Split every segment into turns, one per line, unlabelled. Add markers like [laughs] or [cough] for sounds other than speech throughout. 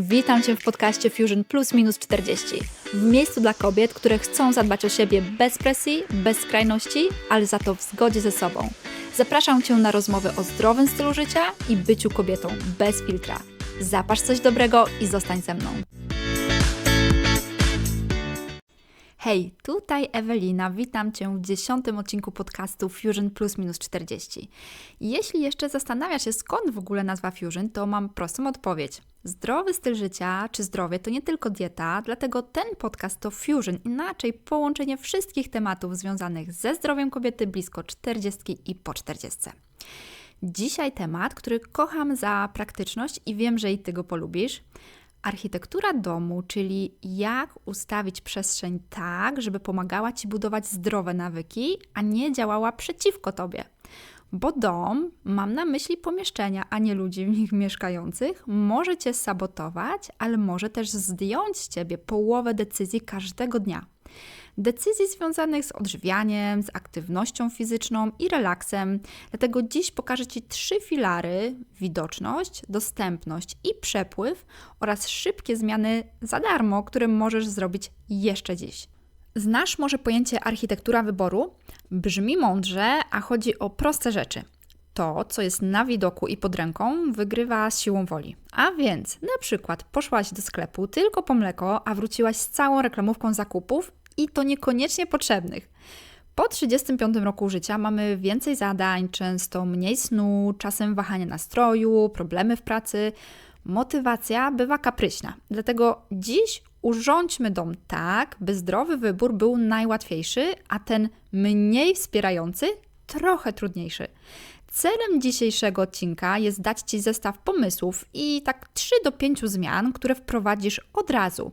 Witam Cię w podcaście Fusion Plus Minus 40. W miejscu dla kobiet, które chcą zadbać o siebie bez presji, bez skrajności, ale za to w zgodzie ze sobą. Zapraszam Cię na rozmowy o zdrowym stylu życia i byciu kobietą bez filtra. Zapasz coś dobrego i zostań ze mną. Hej, tutaj Ewelina, witam Cię w dziesiątym odcinku podcastu Fusion Plus Minus 40. Jeśli jeszcze zastanawiasz się skąd w ogóle nazwa Fusion, to mam prostą odpowiedź. Zdrowy styl życia czy zdrowie to nie tylko dieta, dlatego ten podcast to Fusion, inaczej połączenie wszystkich tematów związanych ze zdrowiem kobiety blisko 40 i po 40. Dzisiaj temat, który kocham za praktyczność i wiem, że i Ty go polubisz – Architektura domu, czyli jak ustawić przestrzeń tak, żeby pomagała ci budować zdrowe nawyki, a nie działała przeciwko tobie. Bo dom, mam na myśli pomieszczenia, a nie ludzi w nich mieszkających, może cię sabotować, ale może też zdjąć z ciebie połowę decyzji każdego dnia decyzji związanych z odżywianiem, z aktywnością fizyczną i relaksem. Dlatego dziś pokażę Ci trzy filary: widoczność, dostępność i przepływ oraz szybkie zmiany za darmo, które możesz zrobić jeszcze dziś. Znasz może pojęcie architektura wyboru? Brzmi mądrze, a chodzi o proste rzeczy to, co jest na widoku i pod ręką, wygrywa z siłą woli. A więc, na przykład, poszłaś do sklepu tylko po mleko, a wróciłaś z całą reklamówką zakupów i to niekoniecznie potrzebnych. Po 35 roku życia mamy więcej zadań, często mniej snu, czasem wahanie nastroju, problemy w pracy. Motywacja bywa kapryśna. Dlatego dziś urządźmy dom tak, by zdrowy wybór był najłatwiejszy, a ten mniej wspierający trochę trudniejszy. Celem dzisiejszego odcinka jest dać Ci zestaw pomysłów i tak 3 do 5 zmian, które wprowadzisz od razu.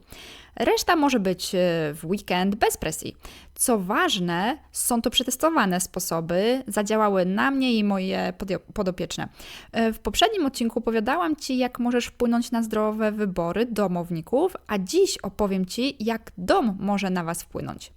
Reszta może być e, w weekend bez presji. Co ważne, są to przetestowane sposoby, zadziałały na mnie i moje podopieczne. E, w poprzednim odcinku opowiadałam Ci, jak możesz wpłynąć na zdrowe wybory domowników, a dziś opowiem Ci, jak dom może na Was wpłynąć.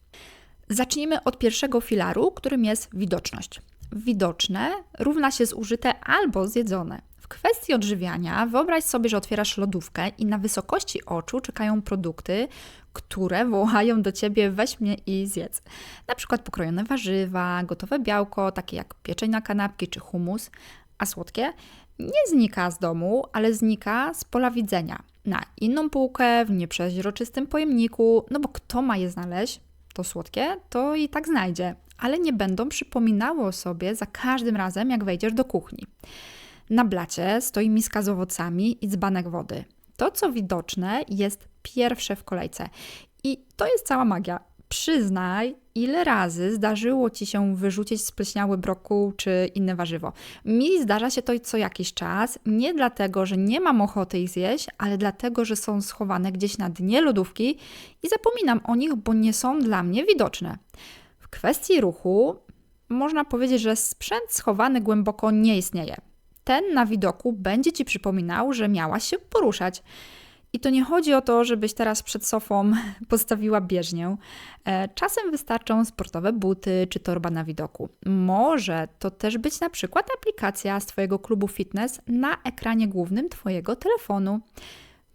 Zacznijmy od pierwszego filaru, którym jest widoczność. Widoczne równa się zużyte albo zjedzone. W kwestii odżywiania wyobraź sobie, że otwierasz lodówkę i na wysokości oczu czekają produkty, które wołają do ciebie weź mnie i zjedz. Na przykład pokrojone warzywa, gotowe białko, takie jak pieczeń na kanapki czy humus, a słodkie nie znika z domu, ale znika z pola widzenia. Na inną półkę, w nieprzeźroczystym pojemniku, no bo kto ma je znaleźć? To słodkie, to i tak znajdzie, ale nie będą przypominały o sobie za każdym razem, jak wejdziesz do kuchni. Na blacie stoi miska z owocami i dzbanek wody. To, co widoczne, jest pierwsze w kolejce. I to jest cała magia. Przyznaj, ile razy zdarzyło ci się wyrzucić spleśniały brokuł czy inne warzywo. Mi zdarza się to co jakiś czas, nie dlatego, że nie mam ochoty ich zjeść, ale dlatego, że są schowane gdzieś na dnie lodówki i zapominam o nich, bo nie są dla mnie widoczne. W kwestii ruchu można powiedzieć, że sprzęt schowany głęboko nie istnieje ten na widoku będzie ci przypominał, że miałaś się poruszać. I to nie chodzi o to, żebyś teraz przed sofą [laughs] postawiła bieżnię. E, czasem wystarczą sportowe buty czy torba na widoku. Może to też być na przykład aplikacja z Twojego klubu fitness na ekranie głównym Twojego telefonu.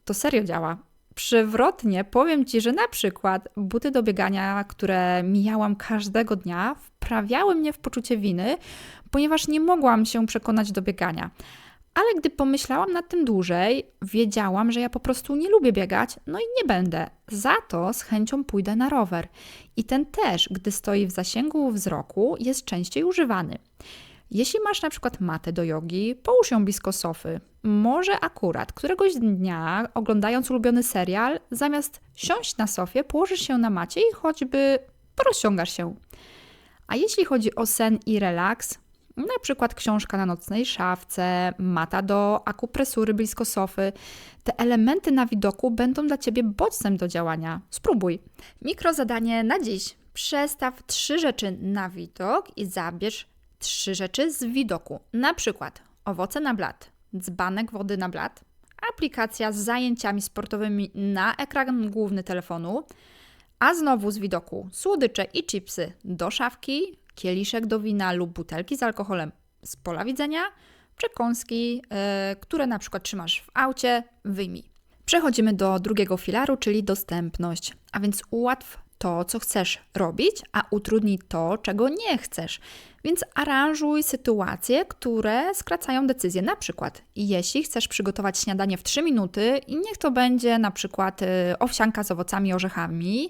To serio działa. Przewrotnie powiem Ci, że na przykład buty do biegania, które mijałam każdego dnia, wprawiały mnie w poczucie winy, ponieważ nie mogłam się przekonać do biegania. Ale gdy pomyślałam nad tym dłużej, wiedziałam, że ja po prostu nie lubię biegać, no i nie będę. Za to z chęcią pójdę na rower. I ten też, gdy stoi w zasięgu wzroku, jest częściej używany. Jeśli masz na przykład matę do jogi, połóż ją blisko sofy. Może akurat któregoś dnia, oglądając ulubiony serial, zamiast siąść na sofie, położysz się na macie i choćby porozciągasz się. A jeśli chodzi o sen i relaks, na przykład książka na nocnej szafce, mata do akupresury blisko sofy. Te elementy na widoku będą dla Ciebie bodźcem do działania. Spróbuj. Mikrozadanie na dziś. Przestaw trzy rzeczy na widok i zabierz trzy rzeczy z widoku. Na przykład owoce na blat, dzbanek wody na blat, aplikacja z zajęciami sportowymi na ekran główny telefonu, a znowu z widoku słodycze i chipsy do szafki, kieliszek do wina lub butelki z alkoholem z pola widzenia, przekąski, yy, które na przykład trzymasz w aucie, wyjmij. Przechodzimy do drugiego filaru, czyli dostępność, a więc ułatw to, co chcesz robić, a utrudnij to, czego nie chcesz. Więc aranżuj sytuacje, które skracają decyzję. Na przykład, jeśli chcesz przygotować śniadanie w 3 minuty i niech to będzie na przykład y, owsianka z owocami orzechami,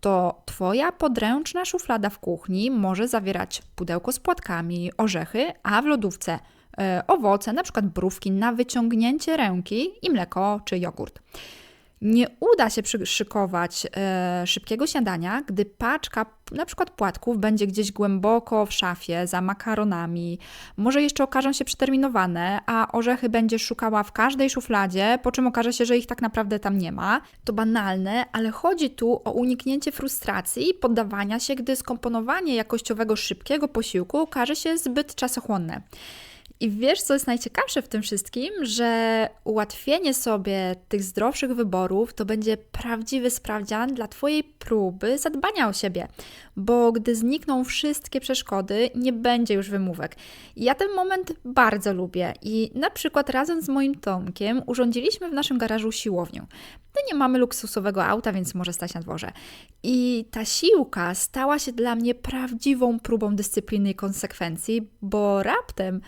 to Twoja podręczna szuflada w kuchni może zawierać pudełko z płatkami, orzechy, a w lodówce y, owoce, na przykład brówki na wyciągnięcie ręki i mleko czy jogurt nie uda się przyszykować e, szybkiego śniadania, gdy paczka na przykład płatków będzie gdzieś głęboko w szafie za makaronami, może jeszcze okażą się przeterminowane, a orzechy będziesz szukała w każdej szufladzie, po czym okaże się, że ich tak naprawdę tam nie ma. To banalne, ale chodzi tu o uniknięcie frustracji i poddawania się, gdy skomponowanie jakościowego szybkiego posiłku okaże się zbyt czasochłonne. I wiesz, co jest najciekawsze w tym wszystkim? Że ułatwienie sobie tych zdrowszych wyborów to będzie prawdziwy sprawdzian dla Twojej próby zadbania o siebie, bo gdy znikną wszystkie przeszkody, nie będzie już wymówek. Ja ten moment bardzo lubię i na przykład razem z moim Tomkiem urządziliśmy w naszym garażu siłownię. My nie mamy luksusowego auta, więc może stać na dworze. I ta siłka stała się dla mnie prawdziwą próbą dyscypliny i konsekwencji, bo raptem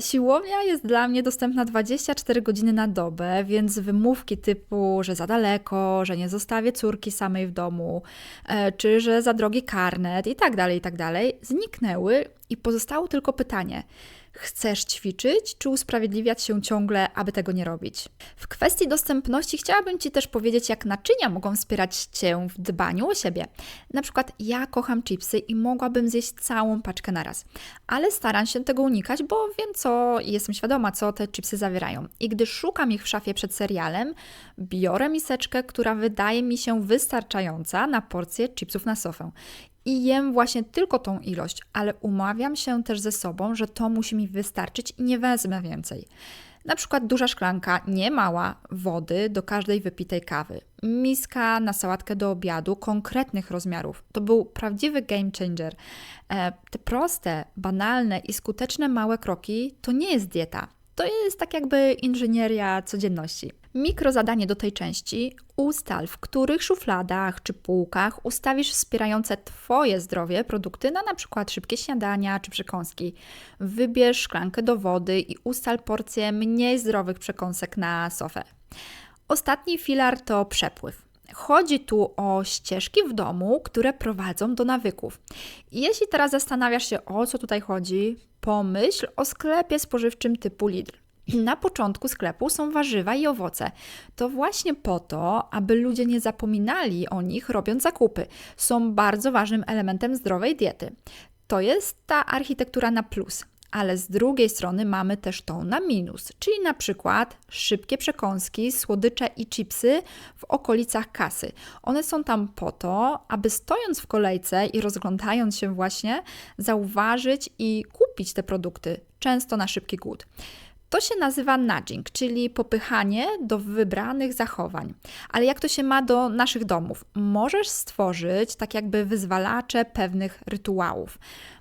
siłownia jest dla mnie dostępna 24 godziny na dobę, więc wymówki typu, że za daleko, że nie zostawię córki samej w domu, e, czy że za drogi karnet i tak dalej, i tak dalej, zniknęły i pozostało tylko pytanie – Chcesz ćwiczyć, czy usprawiedliwiać się ciągle, aby tego nie robić? W kwestii dostępności chciałabym Ci też powiedzieć, jak naczynia mogą wspierać Cię w dbaniu o siebie. Na przykład ja kocham chipsy i mogłabym zjeść całą paczkę naraz, ale staram się tego unikać, bo wiem co, jestem świadoma, co te chipsy zawierają. I gdy szukam ich w szafie przed serialem, biorę miseczkę, która wydaje mi się wystarczająca na porcję chipsów na sofę i jem właśnie tylko tą ilość, ale umawiam się też ze sobą, że to musi mi wystarczyć i nie wezmę więcej. Na przykład duża szklanka, nie mała, wody do każdej wypitej kawy. Miska na sałatkę do obiadu konkretnych rozmiarów. To był prawdziwy game changer. E, te proste, banalne i skuteczne małe kroki to nie jest dieta. To jest tak jakby inżynieria codzienności. Mikrozadanie do tej części ustal, w których szufladach czy półkach ustawisz wspierające Twoje zdrowie produkty na np. szybkie śniadania czy przekąski. Wybierz szklankę do wody i ustal porcję mniej zdrowych przekąsek na sofę. Ostatni filar to przepływ. Chodzi tu o ścieżki w domu, które prowadzą do nawyków. jeśli teraz zastanawiasz się, o co tutaj chodzi, pomyśl o sklepie spożywczym typu Lidl. Na początku sklepu są warzywa i owoce. To właśnie po to, aby ludzie nie zapominali o nich robiąc zakupy. Są bardzo ważnym elementem zdrowej diety. To jest ta architektura na plus. Ale z drugiej strony mamy też tą na minus, czyli na przykład szybkie przekąski, słodycze i chipsy w okolicach kasy. One są tam po to, aby stojąc w kolejce i rozglądając się właśnie, zauważyć i kupić te produkty, często na szybki głód. To się nazywa nudging, czyli popychanie do wybranych zachowań. Ale jak to się ma do naszych domów? Możesz stworzyć tak jakby wyzwalacze pewnych rytuałów.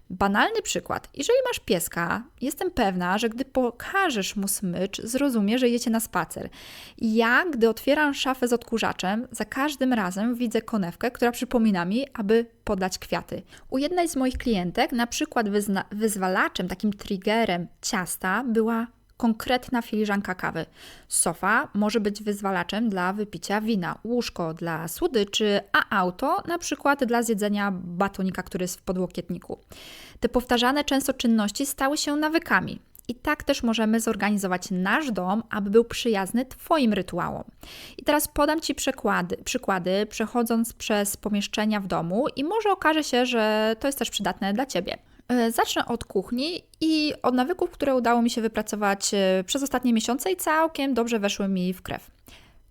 Banalny przykład. Jeżeli masz pieska, jestem pewna, że gdy pokażesz mu smycz, zrozumie, że jecie na spacer. Ja, gdy otwieram szafę z odkurzaczem, za każdym razem widzę konewkę, która przypomina mi, aby podać kwiaty. U jednej z moich klientek, na przykład wyzwalaczem, takim triggerem ciasta była konkretna filiżanka kawy. Sofa może być wyzwalaczem dla wypicia wina, łóżko dla słodyczy, a auto na przykład dla zjedzenia batonika, który jest w podłokietniku. Te powtarzane często czynności stały się nawykami. I tak też możemy zorganizować nasz dom, aby był przyjazny Twoim rytuałom. I teraz podam Ci przykłady, przykłady, przechodząc przez pomieszczenia w domu, i może okaże się, że to jest też przydatne dla Ciebie. E, zacznę od kuchni i od nawyków, które udało mi się wypracować e, przez ostatnie miesiące i całkiem dobrze weszły mi w krew.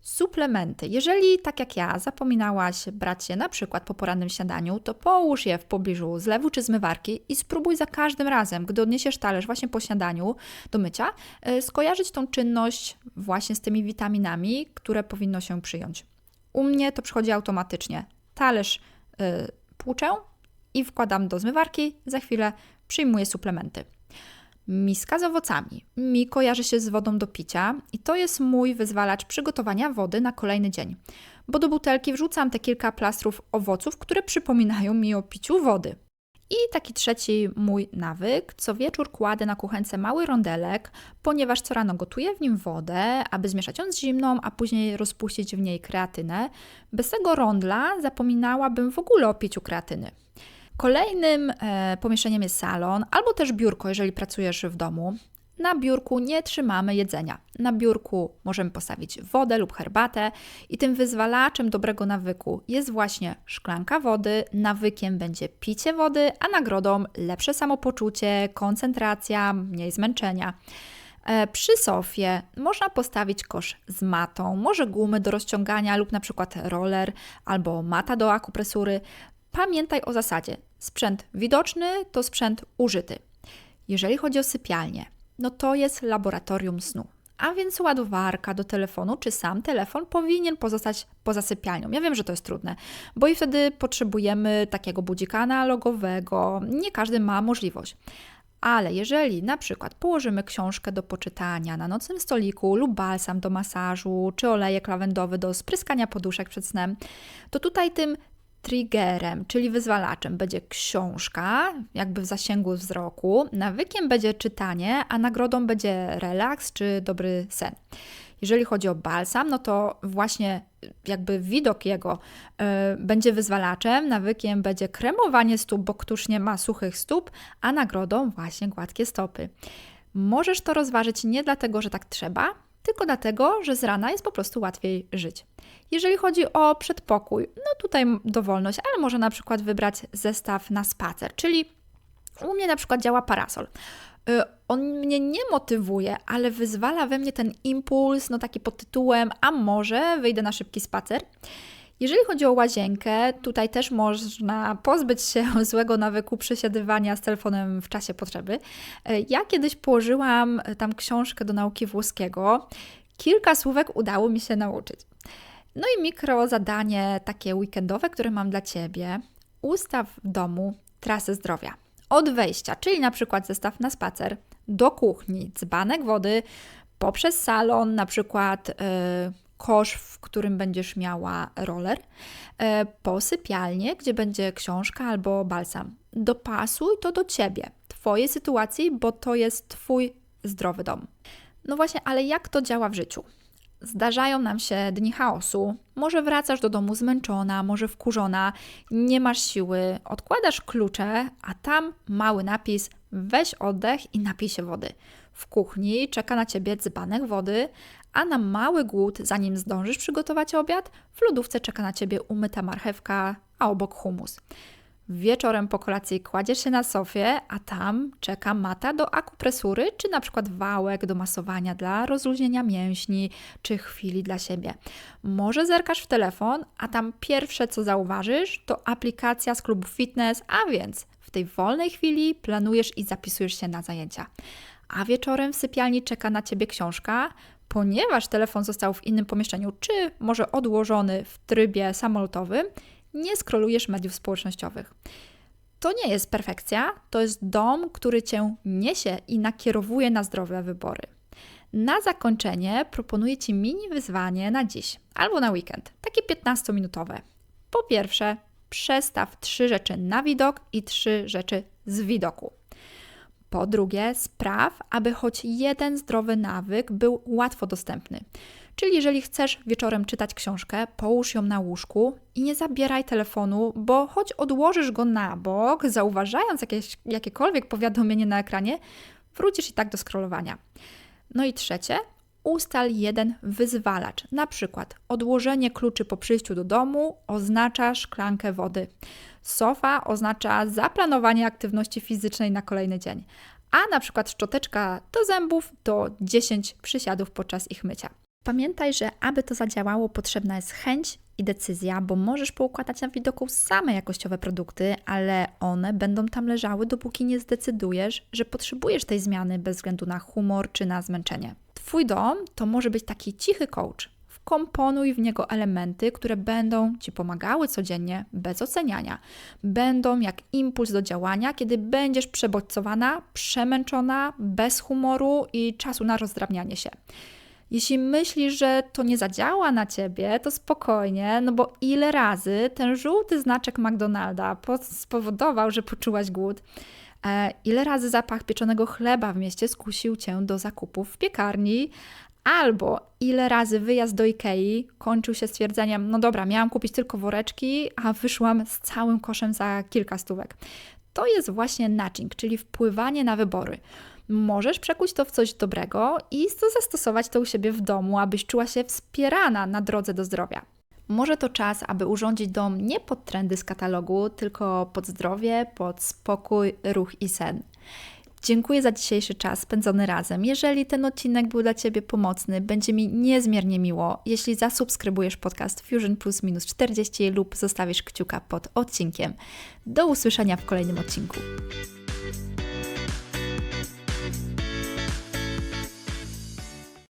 Suplementy. Jeżeli, tak jak ja, zapominałaś brać je na przykład po porannym śniadaniu, to połóż je w pobliżu zlewu czy zmywarki i spróbuj za każdym razem, gdy odniesiesz talerz właśnie po śniadaniu do mycia, e, skojarzyć tą czynność właśnie z tymi witaminami, które powinno się przyjąć. U mnie to przychodzi automatycznie. Talerz płuczę, i wkładam do zmywarki. Za chwilę przyjmuję suplementy. Miska z owocami. Mi kojarzy się z wodą do picia i to jest mój wyzwalacz przygotowania wody na kolejny dzień. Bo do butelki wrzucam te kilka plastrów owoców, które przypominają mi o piciu wody. I taki trzeci mój nawyk, co wieczór kładę na kuchence mały rondelek, ponieważ co rano gotuję w nim wodę, aby zmieszać ją z zimną, a później rozpuścić w niej kreatynę. Bez tego rondla zapominałabym w ogóle o piciu kreatyny. Kolejnym e, pomieszczeniem jest salon albo też biurko, jeżeli pracujesz w domu. Na biurku nie trzymamy jedzenia. Na biurku możemy postawić wodę lub herbatę i tym wyzwalaczem dobrego nawyku jest właśnie szklanka wody. Nawykiem będzie picie wody, a nagrodą lepsze samopoczucie, koncentracja, mniej zmęczenia. E, przy sofie można postawić kosz z matą, może gumy do rozciągania lub na przykład roller albo mata do akupresury. Pamiętaj o zasadzie: sprzęt widoczny to sprzęt użyty. Jeżeli chodzi o sypialnię, no to jest laboratorium snu. A więc ładowarka do telefonu, czy sam telefon powinien pozostać poza sypialnią. Ja wiem, że to jest trudne, bo i wtedy potrzebujemy takiego budzika analogowego. Nie każdy ma możliwość. Ale jeżeli na przykład położymy książkę do poczytania na nocnym stoliku lub balsam do masażu, czy olejek lawendowy do spryskania poduszek przed snem, to tutaj tym triggerem, czyli wyzwalaczem będzie książka, jakby w zasięgu wzroku, nawykiem będzie czytanie, a nagrodą będzie relaks czy dobry sen. Jeżeli chodzi o balsam, no to właśnie jakby widok jego y, będzie wyzwalaczem, nawykiem będzie kremowanie stóp, bo któż nie ma suchych stóp, a nagrodą właśnie gładkie stopy. Możesz to rozważyć nie dlatego, że tak trzeba, tylko dlatego, że z rana jest po prostu łatwiej żyć. Jeżeli chodzi o przedpokój, no tutaj dowolność, ale może na przykład wybrać zestaw na spacer, czyli u mnie na przykład działa parasol. Y, on mnie nie motywuje, ale wyzwala we mnie ten impuls, no taki pod tytułem, a może wyjdę na szybki spacer. Jeżeli chodzi o łazienkę, tutaj też można pozbyć się [laughs] złego nawyku przesiadywania z telefonem w czasie potrzeby. Y, ja kiedyś położyłam tam książkę do nauki włoskiego. Kilka słówek udało mi się nauczyć. No i mikro zadanie takie weekendowe, które mam dla Ciebie. Ustaw w domu trasę zdrowia. Od wejścia, czyli na przykład zestaw na spacer, do kuchni, dzbanek wody, poprzez salon, na przykład yy, kosz, w którym będziesz miała roller, yy, po sypialnię, gdzie będzie książka albo balsam. Dopasuj to do Ciebie, Twojej sytuacji, bo to jest Twój zdrowy dom. No właśnie, ale jak to działa w życiu? Zdarzają nam się dni chaosu. Może wracasz do domu zmęczona, może wkurzona, nie masz siły, odkładasz klucze, a tam mały napis: weź oddech i napij się wody. W kuchni czeka na ciebie dzbanek wody, a na mały głód, zanim zdążysz przygotować obiad, w lodówce czeka na ciebie umyta marchewka, a obok humus. Wieczorem po kolacji kładziesz się na sofie, a tam czeka mata do akupresury, czy na przykład wałek do masowania dla rozluźnienia mięśni, czy chwili dla siebie. Może zerkasz w telefon, a tam pierwsze co zauważysz to aplikacja z klubu fitness, a więc w tej wolnej chwili planujesz i zapisujesz się na zajęcia. A wieczorem w sypialni czeka na ciebie książka, ponieważ telefon został w innym pomieszczeniu, czy może odłożony w trybie samolotowym nie skrolujesz mediów społecznościowych. To nie jest perfekcja, to jest dom, który cię niesie i nakierowuje na zdrowe wybory. Na zakończenie proponuję Ci mini wyzwanie na dziś albo na weekend, takie 15-minutowe. Po pierwsze, przestaw trzy rzeczy na widok i trzy rzeczy z widoku. Po drugie, spraw, aby choć jeden zdrowy nawyk był łatwo dostępny. Czyli jeżeli chcesz wieczorem czytać książkę, połóż ją na łóżku i nie zabieraj telefonu, bo choć odłożysz go na bok, zauważając jakieś, jakiekolwiek powiadomienie na ekranie, wrócisz i tak do scrollowania. No i trzecie, ustal jeden wyzwalacz. Na przykład odłożenie kluczy po przyjściu do domu oznacza szklankę wody. Sofa oznacza zaplanowanie aktywności fizycznej na kolejny dzień. A na przykład szczoteczka do zębów to 10 przysiadów podczas ich mycia. Pamiętaj, że aby to zadziałało, potrzebna jest chęć i decyzja, bo możesz poukładać na widoku same jakościowe produkty, ale one będą tam leżały, dopóki nie zdecydujesz, że potrzebujesz tej zmiany bez względu na humor czy na zmęczenie. Twój dom to może być taki cichy coach, wkomponuj w niego elementy, które będą Ci pomagały codziennie, bez oceniania. Będą jak impuls do działania, kiedy będziesz przebodźcowana, przemęczona, bez humoru i czasu na rozdrabnianie się. Jeśli myślisz, że to nie zadziała na ciebie, to spokojnie, no bo ile razy ten żółty znaczek McDonalda spowodował, że poczułaś głód? E, ile razy zapach pieczonego chleba w mieście skusił cię do zakupów w piekarni? Albo ile razy wyjazd do Ikei kończył się stwierdzeniem: No dobra, miałam kupić tylko woreczki, a wyszłam z całym koszem za kilka stówek. To jest właśnie nudging, czyli wpływanie na wybory możesz przekuć to w coś dobrego i zastosować to u siebie w domu, abyś czuła się wspierana na drodze do zdrowia. Może to czas, aby urządzić dom nie pod trendy z katalogu, tylko pod zdrowie, pod spokój, ruch i sen. Dziękuję za dzisiejszy czas spędzony razem. Jeżeli ten odcinek był dla Ciebie pomocny, będzie mi niezmiernie miło, jeśli zasubskrybujesz podcast Fusion Plus minus 40 lub zostawisz kciuka pod odcinkiem. Do usłyszenia w kolejnym odcinku.